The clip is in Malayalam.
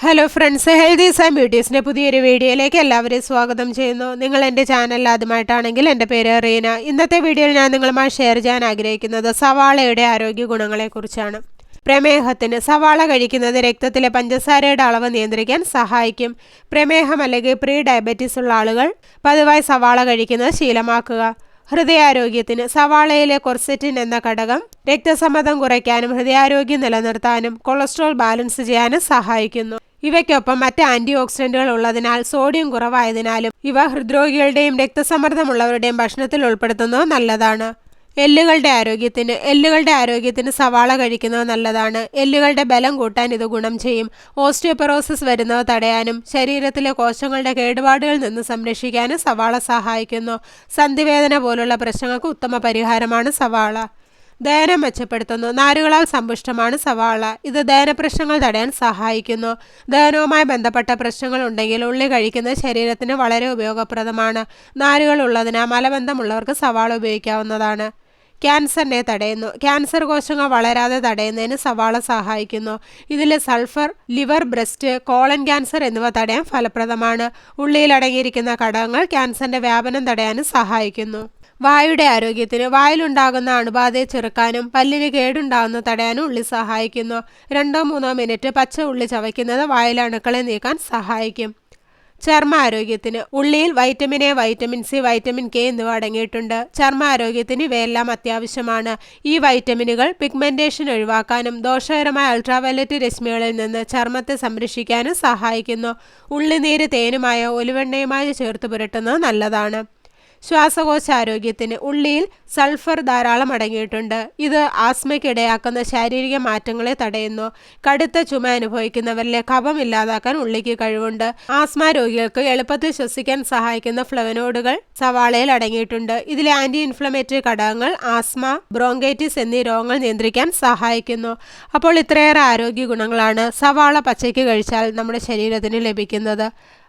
ഹലോ ഫ്രണ്ട്സ് ഹെൽതീസ് ആൻഡ് ബ്യൂട്ടീസിന്റെ പുതിയൊരു വീഡിയോയിലേക്ക് എല്ലാവരെയും സ്വാഗതം ചെയ്യുന്നു. നിങ്ങൾ എന്റെ ചാനൽ ആദ്യമായിട്ടാണെങ്കിൽ എന്റെ പേര് റീന. ഇന്നത്തെ വീഡിയോയിൽ ഞാൻ നിങ്ങളുമായി ഷെയർ ചെയ്യാൻ ആഗ്രഹിക്കുന്നത് സവാളയുടെ ആരോഗ്യ ഗുണങ്ങളെക്കുറിച്ചാണ്. പ്രമേഹത്തിന് സവാള കഴിക്കുന്നത് രക്തത്തിലെ പഞ്ചസാരയുടെ അളവ് നിയന്ത്രിക്കാൻ സഹായിക്കും. പ്രമേഹം അല്ലെങ്കിൽ പ്രീ ഡയബറ്റീസ് ഉള്ള ആളുകൾ പതിവായി സവാള കഴിക്കുന്നത് ശീലമാക്കുക. ഹൃദയാരോഗ്യത്തിന് സവാളയിലെ കൊർസെറ്റിൻ എന്ന ഘടകം രക്തസമ്മതം കുറയ്ക്കാനും ഹൃദയാരോഗ്യം നിലനിർത്താനും കൊളസ്ട്രോൾ ബാലൻസ് ചെയ്യാനും സഹായിക്കുന്നു. ഇവയ്ക്കൊപ്പം മറ്റ് ആന്റി ഓക്സിഡന്റുകൾ ഉള്ളതിനാൽ സോഡിയം കുറവായതിനാലും ഇവ ഹൃദ്രോഗികളുടെയും രക്തസമ്മർദ്ദമുള്ളവരുടെയും ഭക്ഷണത്തിൽ ഉൾപ്പെടുത്തുന്നത് നല്ലതാണ്. എല്ലുകളുടെ ആരോഗ്യത്തിന് എല്ലുകളുടെ ആരോഗ്യത്തിന് സവാള കഴിക്കുന്നത് നല്ലതാണ്. എല്ലുകളുടെ ബലം കൂട്ടാൻ ഇത് ഗുണം ചെയ്യും. ഓസ്റ്റിയോപെറോസിസ് വരുന്നത് തടയാനും ശരീരത്തിലെ കോശങ്ങളുടെ കേടുപാടുകൾ നിന്ന് സംരക്ഷിക്കാനും സവാള സഹായിക്കുന്നു. സന്ധിവേദന പോലുള്ള പ്രശ്നങ്ങൾക്ക് ഉത്തമ പരിഹാരമാണ് സവാള. ദഹനം മെച്ചപ്പെടുത്തുന്നു. നാരുകളാൽ സമ്പുഷ്ടമാണ് സവാള. ഇത് ദയന പ്രശ്നങ്ങൾ തടയാൻ സഹായിക്കുന്നു. ദഹനവുമായി ബന്ധപ്പെട്ട പ്രശ്നങ്ങൾ ഉണ്ടെങ്കിൽ ഉള്ളി കഴിക്കുന്നത് ശരീരത്തിന് വളരെ ഉപയോഗപ്രദമാണ്. നാരുകൾ ഉള്ളതിനാൽ മലബന്ധമുള്ളവർക്ക് സവാള ഉപയോഗിക്കാവുന്നതാണ്. ക്യാൻസറിനെ തടയുന്നു. ക്യാൻസർ കോശങ്ങൾ വളരാതെ തടയുന്നതിന് സവാള സഹായിക്കുന്നു. ഇതിൽ sulphur liver breast colon cancer എന്നിവ തടയാൻ ഫലപ്രദമാണ്. ഉള്ളിയിൽ അടങ്ങിയിരിക്കുന്ന ഘടകങ്ങൾ ക്യാൻസറിന്റെ വ്യാപനം തടയാനും സഹായിക്കുന്നു. വായുടെ ആരോഗ്യത്തിന് വായിലുണ്ടാകുന്ന അണുബാധയെ ചെറുക്കാനും പല്ലിന് കേടുണ്ടാകുന്ന തടയാനും ഉള്ളി സഹായിക്കുന്നു. രണ്ടോ മൂന്നോ മിനിറ്റ് പച്ച ഉള്ളി ചവയ്ക്കുന്നത് വായിലെ അണുക്കളെ നീക്കാൻ സഹായിക്കും. ചർമ്മ ആരോഗ്യത്തിന് ഉള്ളിയിൽ vitamin A vitamin C vitamin K എന്നിവ അടങ്ങിയിട്ടുണ്ട്. ചർമ്മ ആരോഗ്യത്തിന് ഇവയെല്ലാം അത്യാവശ്യമാണ്. ഈ വൈറ്റമിനുകൾ പിഗ്മെന്റേഷൻ ഒഴിവാക്കാനും ദോഷകരമായ അൾട്രാവയലറ്റ് രശ്മികളിൽ നിന്ന് ചർമ്മത്തെ സംരക്ഷിക്കാനും സഹായിക്കുന്നു. ഉള്ളിനീര് തേനുമായോ ഒലിവെണ്ണയുമായോ ചേർത്ത് പുരട്ടുന്നത് നല്ലതാണ്. ശ്വാസകോശ ആരോഗ്യത്തിന് ഉള്ളിയിൽ സൾഫർ ധാരാളം അടങ്ങിയിട്ടുണ്ട്. ഇത് ആസ്മയ്ക്കിടയാക്കുന്ന ശാരീരിക മാറ്റങ്ങളെ തടയുന്നു. കടുത്ത ചുമ അനുഭവിക്കുന്നവരിലെ കഫം ഇല്ലാതാക്കാൻ ഉള്ളിക്ക് കഴിവുണ്ട്. ആസ്മ രോഗികൾക്ക് എളുപ്പത്തിൽ ശ്വസിക്കാൻ സഹായിക്കുന്ന ഫ്ലവനോഡുകൾ സവാളയിൽ അടങ്ങിയിട്ടുണ്ട്. ഇതിലെ ആന്റി ഇൻഫ്ലമേറ്ററി ഘടകങ്ങൾ ആസ്മ ബ്രോങ്കൈറ്റിസ് എന്നീ രോഗങ്ങൾ നിയന്ത്രിക്കാൻ സഹായിക്കുന്നു. അപ്പോൾ ഇത്രയേറെ ആരോഗ്യ ഗുണങ്ങളാണ് സവാള പച്ചയ്ക്ക് കഴിച്ചാൽ നമ്മുടെ ശരീരത്തിന് ലഭിക്കുന്നത്.